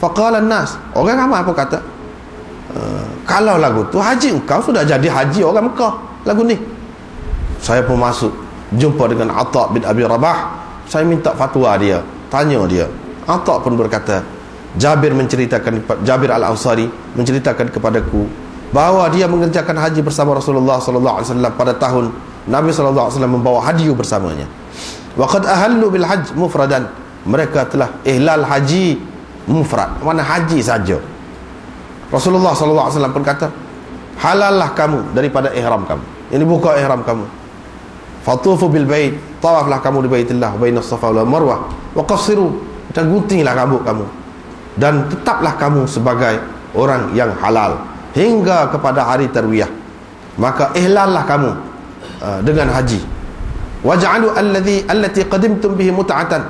faqala nas orang ramai apa kata uh, kalau lagu tu haji engkau sudah jadi haji orang Mekah lagu ni saya pun masuk jumpa dengan Atta bin Abi Rabah saya minta fatwa dia tanya dia Atta pun berkata Jabir menceritakan Jabir Al-Ansari menceritakan kepadaku bahawa dia mengerjakan haji bersama Rasulullah wasallam pada tahun Nabi wasallam membawa hadiu bersamanya. Wa qad ahallu bil hajj mufradan. Mereka telah ihlal haji mufrad, mana haji saja. Rasulullah sallallahu alaihi wasallam pun kata, halallah kamu daripada ihram kamu. Ini buka ihram kamu. Fatufu bil bait, tawaflah kamu di Baitillah bainas Safa wal Marwah wa qassiru dan guntinglah rambut kamu. Dan tetaplah kamu sebagai orang yang halal hingga kepada hari tarwiyah maka ihlallah kamu uh, dengan haji waj'alu alladhi allati qadimtum bihi mut'atan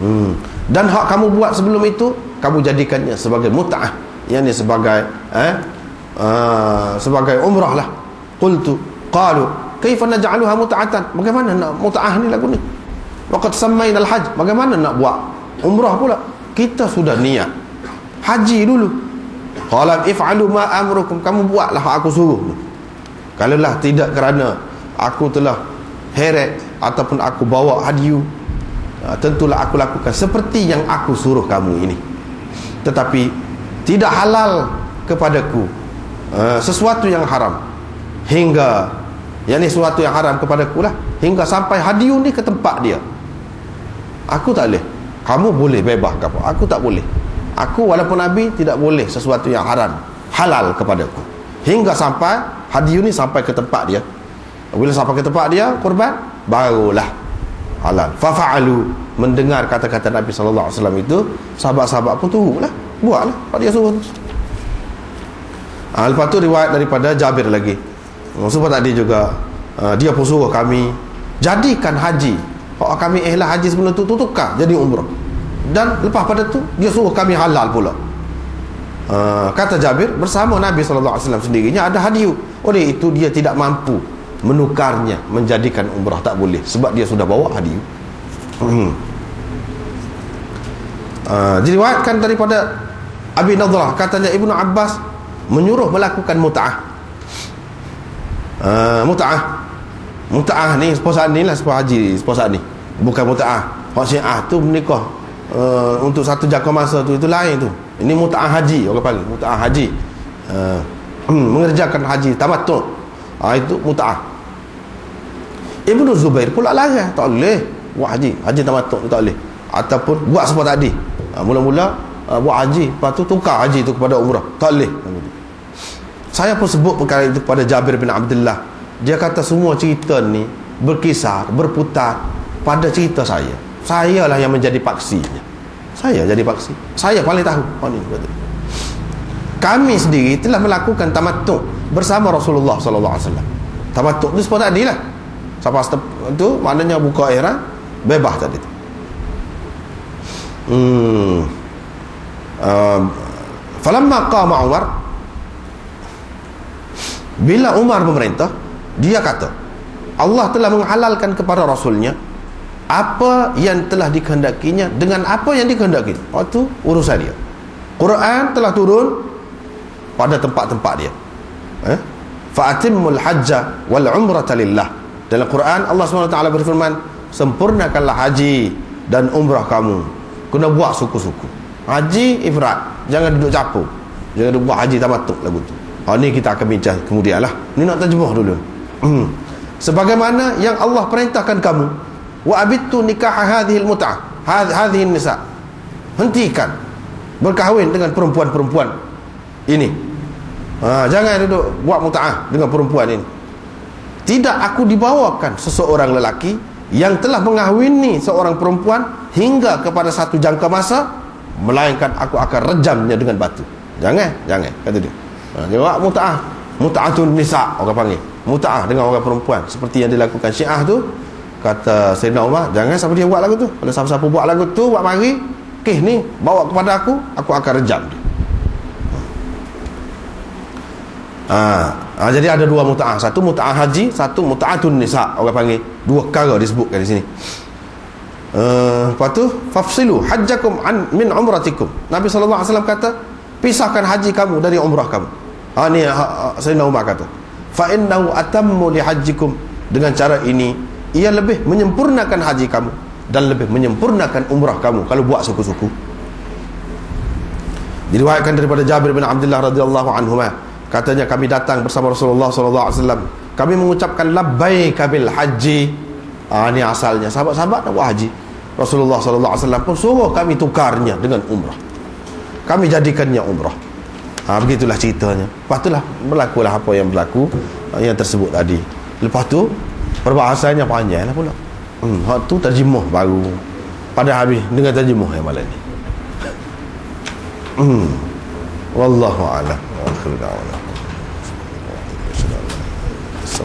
hmm. Dan hak kamu buat sebelum itu kamu jadikannya sebagai mut'ah. Yakni sebagai eh uh, sebagai umrah lah. Qultu qalu kaifa naj'aluha mut'atan? Bagaimana nak mut'ah ni lagu ni? Waqad sammaina al-hajj bagaimana nak buat umrah pula? Kita sudah niat. Haji dulu. Qala if'alu ma amrukum. Kamu buatlah aku suruh. Kalaulah tidak kerana aku telah heret ataupun aku bawa hadiu uh, tentulah aku lakukan seperti yang aku suruh kamu ini. Tetapi tidak halal kepadaku uh, sesuatu yang haram hingga yang ini sesuatu yang haram kepadaku lah hingga sampai hadiu ni ke tempat dia. Aku tak boleh. Kamu boleh bebas apa? Aku tak boleh aku walaupun Nabi tidak boleh sesuatu yang haram halal kepadaku hingga sampai hadiah ni sampai ke tempat dia bila sampai ke tempat dia korban barulah halal. Fafa'alu. Mendengar kata-kata Nabi SAW itu sahabat-sahabat pun tunggu lah buatlah. Apa dia suruh. Ha, lepas tu riwayat daripada Jabir lagi. Sebab tadi juga uh, dia pun suruh kami jadikan haji. Kalau kami ihlah haji sebelum tu tukar jadi umrah. Dan lepas pada tu dia suruh kami halal pula. Uh, kata Jabir bersama Nabi SAW sendirinya ada hadiu oleh itu dia tidak mampu menukarnya menjadikan umrah. Tak boleh sebab dia sudah bawa hadiu hmm. uh, diriwayatkan daripada Abi Nadrah. Katanya Ibnu Abbas menyuruh melakukan mut'ah. Uh, mut'ah. Mut'ah ni seposaan ni lah seposaan haji seposaan ni. Bukan mut'ah. Hak syiah tu menikah uh, untuk satu jangka masa tu itu lain tu. Ini muta'ah haji orang panggil muta'ah haji. Uh, mengerjakan haji tamattu uh, itu muta'ah Ibnu Zubair pula larang tak boleh. Buat haji. Haji tamattu tak boleh. Ataupun buat semua tadi. Uh, mula-mula uh, buat haji. Lepas tu tukar haji tu kepada umrah. Tak boleh. Saya pun sebut perkara itu kepada Jabir bin Abdullah. Dia kata semua cerita ni berkisar berputar pada cerita saya. Saya lah yang menjadi paksinya saya jadi paksi. Saya paling tahu. Oh, ni, kami sendiri telah melakukan tamattu bersama Rasulullah sallallahu alaihi wasallam. Tamattu seperti tadi lah. Sampai itu maknanya buka era bebas tadi tu. Hmm. Uh, falamma qama Umar bila Umar memerintah dia kata Allah telah menghalalkan kepada Rasulnya apa yang telah dikehendakinya dengan apa yang dikehendaki. Waktu urusan dia. Quran telah turun pada tempat-tempat dia eh? Fa'atimmul hajja wal umrata lillah. Dalam Quran Allah SWT berfirman sempurnakanlah haji dan umrah kamu. Kena buat suku-suku. Haji ifrat jangan duduk capur jangan duduk buat haji tamattu lagu tu. Ha, ni kita akan bincang kemudian lah. Ni nak terjemah dulu. Hmm. sebagaimana yang Allah perintahkan kamu wa abittu nikah hadhihi almut'ah hadhihi nisa. Hentikan berkahwin dengan perempuan-perempuan ini ha, jangan duduk buat mut'ah dengan perempuan ini. Tidak aku dibawakan seseorang lelaki yang telah mengahwini seorang perempuan hingga kepada satu jangka masa melainkan aku akan rejamnya dengan batu. Jangan jangan kata dia. Ha, dia buat mut'ah mut'atun nisa orang panggil. Mut'ah dengan orang perempuan. Seperti yang dilakukan syiah tu kata Sayyidina Umar jangan siapa dia buat lagu tu. Kalau siapa-siapa buat lagu tu buat mari okey ni bawa kepada aku aku akan rejam dia Ha, ha, jadi ada dua muta'ah satu muta'ah haji satu muta'atun nisa orang panggil dua perkara disebutkan di sini Uh, lepas tu fafsilu hajjakum an min umratikum. Nabi wasallam kata, pisahkan haji kamu dari umrah kamu. Ha ni ha, ha, Sayyidina Umar kata. Fa innahu atammu li hajjikum. Dengan cara ini ia lebih menyempurnakan haji kamu dan lebih menyempurnakan umrah kamu kalau buat suku-suku. Diriwayatkan daripada Jabir bin Abdullah radhiyallahu anhu katanya kami datang bersama Rasulullah sallallahu alaihi wasallam. Kami mengucapkan labbaik bil haji Ah ini asalnya sahabat-sahabat nak buat haji. Rasulullah sallallahu alaihi wasallam pun suruh kami tukarnya dengan umrah. Kami jadikannya umrah. Ha, begitulah ceritanya. Lepas itulah berlakulah apa yang berlaku ah, yang tersebut tadi. Lepas tu perbahasannya panjang lah pula. Hmm, hak tu terjemuh baru. Pada habis dengan terjemuh yang malam ni. Hmm. Wallahu a'lam. 然后特别感冒了我都没舍